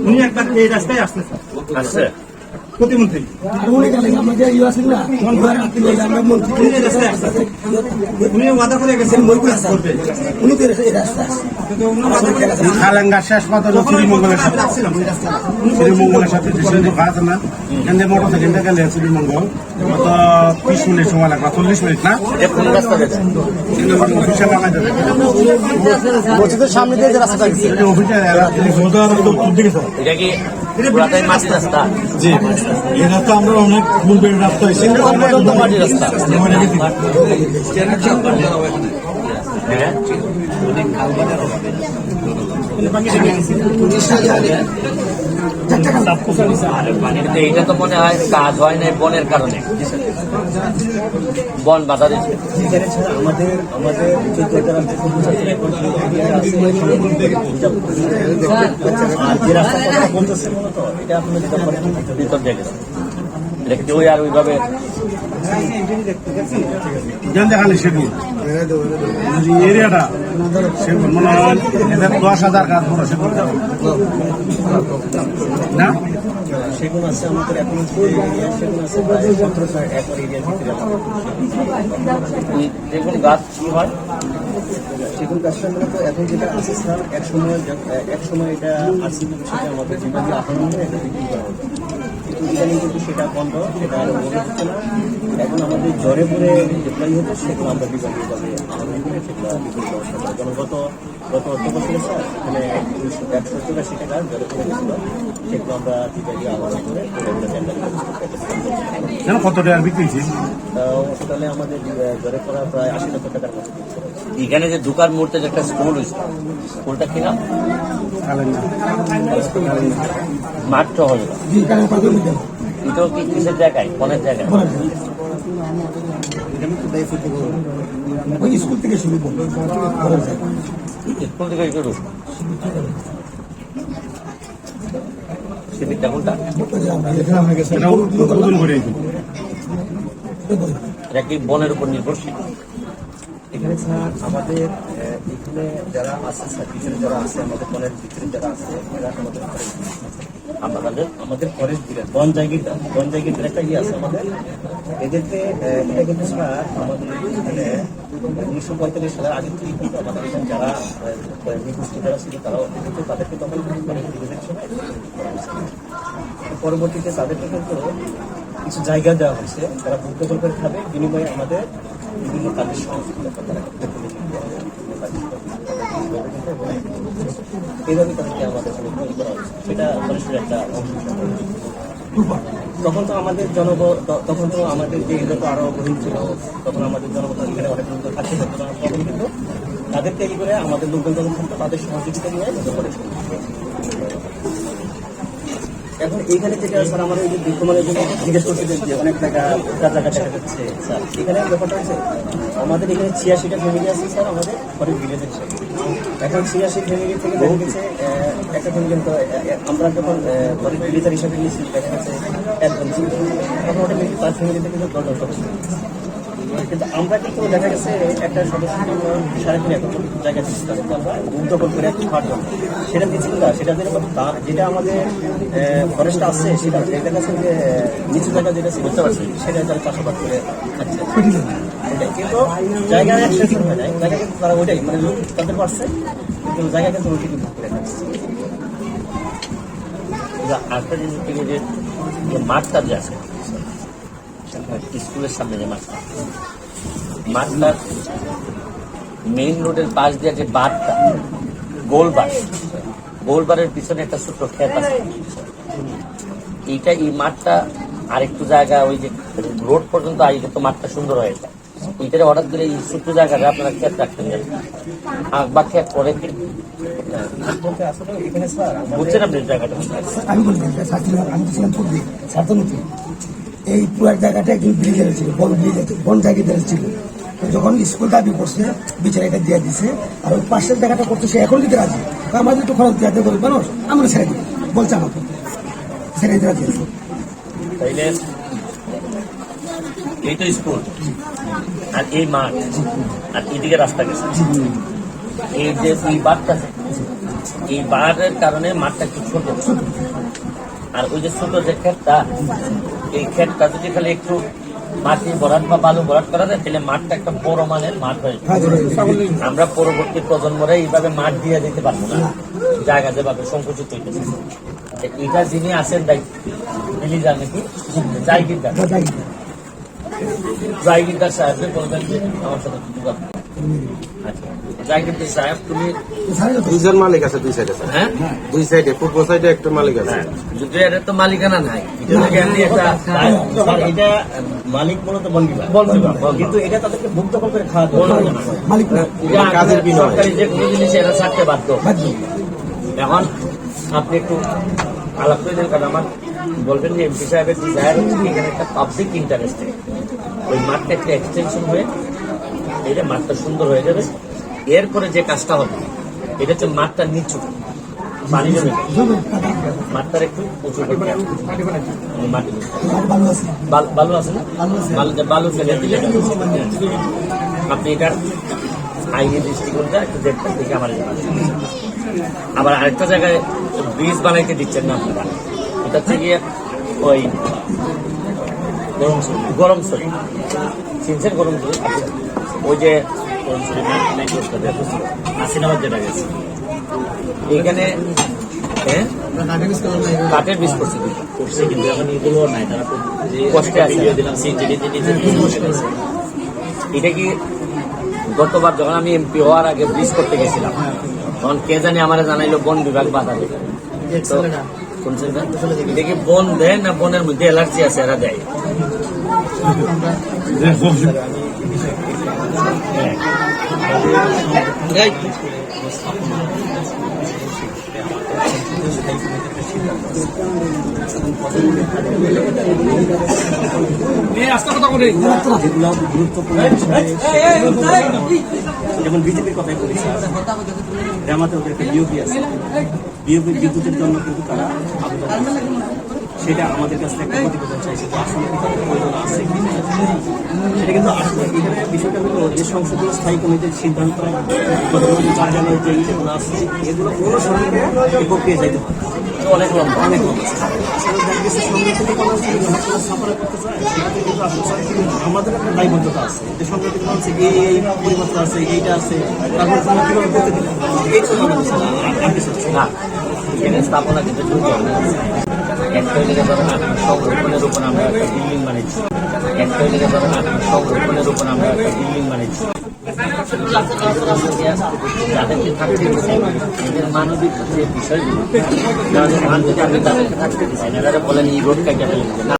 উনি একবার এই রাস্তায় আসতে আসছে? প্রতিমন্ত্রী। উনি আমাদের ওয়াদা করে গেছেন করবে উনি তো রাস্তা খালেঙ্গা শেষ হলো শ্রীমঙ্গলের সাথে। শ্রীমঙ্গলের সাথে যে সিন্ধু ঘাট না এখান থেকে মোটর সাইকেলটা গেলে শ্রীমঙ্গল। ত্রিশ মিনিট সময় লাগবে চল্লিশ মিনিট না? মসজিদের সামনে দিয়ে যে রাস্তা গেছে দিকে এটা কি রাস্তা? জি। এই রাস্তা আমরা অনেক পূর্বের রাস্তা হয়েছে। হ্যাঁ। এটা তো মনে হয় কাজ হয় না বনের কারণে। বন বাধা দিচ্ছে আমাদের আমাদের আর ওইভাবে দেখালে সেগুন না? সেগুন আছে আমাদের এখন এরিয়া সেগুন আছে প্রায় সতেরোশো একর এরিয়ার ভিতরে। এই দেখুন গাছ কি হয়? সেগুন গাছটা মূলত এখন যেটা আছে স্যার এক সময় এক সময় এটা সেটা আমাদের বিভাগে আহরণ এটা বিক্রি করা হতো। কিন্তু ইদানিং কিন্তু সেটা বন্ধ সেটা আর মনে হচ্ছে না। এখন আমাদের জ্বরে পরে যেগুলাই হতো সেগুলো আমরা বিভাগে করে করা যেমন গত গত অর্থ বছরে স্যার একশো টাকা পরে গেছিল সেগুলো আমরা বিভাগে আহরণ করে এগুলো টেন্ডার যেন কত বিক্রি আমাদের পড়া প্রায় আশি লক্ষ টাকার মতো বিক্রি করা হয়েছে। এখানে যে ঢুকার মুহূর্তে যে একটা স্কুল হয়েছে স্কুলটা কি নাম? মাঠটা হবে। না এটাও কি কিসের জায়গায়? বনের জায়গায়? স্কুল থেকে শুরু করব স্কুল থেকে শুরু সেদিকটা কোনটা? এটা উদ্বোধন করে দিন। এটা কি বনের উপর নির্ভরশীল? এখানে স্যার আমাদের এখানে যারা আছে স্যার পিছনে যারা আছে আমাদের বনের ভিতরে যারা আছে এরা আমাদের আপনাদের আমাদের ফরেস্ট বিরাট বন জায়গিটা, বন জায়গিটার একটা ইয়ে আছে আমাদের। এদেরকে এটা কিন্তু স্যার আমাদের এখানে উনিশশো পঁয়তাল্লিশ সালের আগে থেকে কিন্তু আমাদের এখানে যারা যারা ছিল, তারাও কিন্তু তাদেরকে তখন পরবর্তীতে তাদেরকে কিন্তু কিছু জায়গা দেওয়া হয়েছে। তারা প্রকল্পের খাবে, বিনিময়ে আমাদের বিভিন্ন কাজের সহযোগিতা তারা করতে পারে। বিভিন্ন কাজের সহযোগিতা করে। এইভাবে তাদেরকে আমাদের তৈরি করা হয়েছে। সেটা ফরেস্টের একটা তখন তো আমাদের জনব ত- তখন তো আমাদের যে তো আরও গভীর ছিল, তখন আমাদের জনগণ এখানে অনেক লোক থাকতে হতো না। তখন কিন্তু তাদেরকে এই করে আমাদের লোকজন যখন থাকতো তাদের সহযোগিতা নিয়ে এটা করে এখন এইখানে যেটা স্যার এই যে বিদ্যমানের জন্য জিজ্ঞেস করতে যে অনেক টাকা ওটার জায়গা দেখা যাচ্ছে। স্যার, এখানে ব্যাপারটা হচ্ছে, আমাদের এখানে ছিয়াশিটা ফ্যামিলি আছে স্যার, আমাদের ঘরে ভিলেজের এখন ছিয়াশি ফ্যামিলি থেকে দেখা গেছে একটা ফ্যামিলি আমরা যখন আহ, ঘরের হিসাবে নিয়েছি দেখা গেছে একজন তখন অটোমেটিক তার ফ্যামিলি থেকে কিন্তু দশজন সদস্য কিন্তু আমরা কিন্তু দেখা গেছে একটা সদস্য সাড়ে তিন একর জায়গা দিচ্ছি তাদেরকে আমরা উদ্যোগন করে খাওয়ার সেটা দিচ্ছি না? সেটা যেরকম দা- যেটা আমাদের ফরেস্ট আছে সেটা দেখা গেছে যে নিচু জায়গা যেটা বুঝতে পারছি সেটা তারা চাষাবাদ করে খাচ্ছে। ওটাই কিন্তু জায়গা হয়ে যায়। জায়গা কিন্তু তারা ওইটাই মানে লোক তাদের পারছে, কিন্তু জায়গা কিন্তু ওইটি কিন্তু করে আরেকটা জিনিস থেকে যে মাঠটা যে আছে, স্কুলের সামনে যে মাঠটা মাঠটা মেইন রোডের পাশ দিয়ে যে বাঁধটা, গোলবার, গোলবারের পিছনে একটা ছোট্ট ক্ষেত আছে। এইটা, এই মাঠটা আরেকটু জায়গা, ওই যে রোড পর্যন্ত আগে তো মাঠটা সুন্দর হয়ে যায়। এইটারে অর্ডার দিলে ছোট্ট জায়গাটা আপনারা রাখতেন যেন। আখ বা করে বুঝছেন আপনি জায়গাটা? আমি ছিলাম পূর্বে এই পুরো জায়গাটা একজন ব্রিজের ছিল বন ব্রিজ বন জায়গায় ছিল। যখন স্কুল দাবি করছে বিচারে দিয়ে দিছে আর ওই পাশের জায়গাটা করতে সে এখন দিতে রাজি। আমাদের তো খরচ দিয়ে গরিব মানুষ আমরা ছেড়ে দিই বলছে আমাকে ছেড়ে দিতে রাজি তাইলে এই তো স্কুল? আর এই মাঠ, আর এদিকে রাস্তা গেছে। এই যে এই বাদটা এই বাড়ের কারণে মাঠটা একটু ছোট। আর ওই যে ছোট যে ক্ষেতটা, এই ক্ষেতটা যদি খালি একটু মাটি ভরাট বা বালু ভরাট করা যায়, তাহলে মাঠটা একটা বড় মানের মাঠ হয়ে আমরা পরবর্তী প্রজন্মরা এইভাবে মাঠ দিয়ে দিতে পারব না। জায়গা যেভাবে সংকুচিত হইতেছে এটা যিনি আছেন দায়িত্ব বিলিজার নাকি জায়গিরদার জায়গিরদার সাহেবকে বলবেন যে আমার সাথে। আচ্ছা। জায়গিরদার সাহেব তুমি দুইজন মালিক আছে দুই সাইডে হ্যাঁ? দুই সাইডে পূর্ব সাইডে একটা মালিক আছে। যদি এর তো মালিকানা নাই। যদি এমনি একটা স্যার এটা মালিক মূলত বন বিভাগ। বন বিভাগ, বন বিভাগ। কিন্তু এটা তাদেরকে মুক্ত করে খাওয়া বলব যাবে না। মালিক কাজের কাজের সরকারি যে কোনো জিনিস এরা ছাড়তে বাধ্য। বাধ্য। এখন আপনি একটু আলাপ করে দেন কারণ আমার বলবেন যে এমপি সাহেবের ডিজায়ার হচ্ছে এখানে একটা পাবলিক ইন্টারেস্ট ওই মাঠটা একটা এক্সটেনশন হয়ে, এটা মাঠটা সুন্দর হয়ে যাবে। এরপরে যে কাজটা হবে, এটা হচ্ছে মাঠটা নিচু। পানি জমে। মাঠটার একটু উঁচু করতে হবে। মাটি বালু আছে না? বালু ফেলে দিলে আপনি এটার আইনি দৃষ্টিকোণটা একটু দেখবেন, দেখে আমার আবার আরেকটা জায়গায় ব্রিজ বানাইতে দিচ্ছেন না আপনারা। এটা হচ্ছে গিয়ে ওই গরম সরি সিনসের গরম সরি ওই যে হাসিনাবাদ যেটা গেছে। এখানে কাঠের বীজ করছে কিন্তু। করছে কিন্তু এখন এগুলো নাই তারা কষ্টে আছে। দিলাম সিএনজি দিতে দিতে বসে গেছে এটা কি গতবার যখন আমি এমপি হওয়ার আগে ব্রিজ করতে গেছিলাম তখন কে জানি আমার জানাইলো বন বিভাগ বাধা দেবে তো শুনছেন না? এটা কি বন দেয় না বনের মধ্যে অ্যালার্জি আছে এরা দেয়। এই, গুরুত্বপূর্ণ যেমন বিজেপির কথাই বলি স্যার। রামাতে ওদের একটা বিওপি আছে বিদ্যুতের জন্য কিন্তু তারা সেটা আমাদের কাছে একটা প্রতিবেদন চাইছে যে আসলে প্রয়োজন আছে সেটা কিন্তু আসলে এখানে বিষয়টা হলো যে সংসদীয় স্থায়ী কমিটির সিদ্ধান্ত, প্রধানমন্ত্রী কার্যালয়ের যে আছে, এগুলো কোনো এই প্রক্রিয়া যাইতে পারে। অনেক লম্বা অনেক লম্বা। দেখা গেছে কোনো করতে চায়। কিন্তু আসলে আমাদের একটা দায়বদ্ধতা আছে। এই পরিমাত্রা আছে, এইটা আছে, তারপর তোমরা করতে দিলে? এই স্থাপনা কিন্তু উপর আমরা একটা মানবিক যে বিষয়গুলো মান তাদেরকে থাকতে দিচ্ছেন বলেন এই রোড কাটা না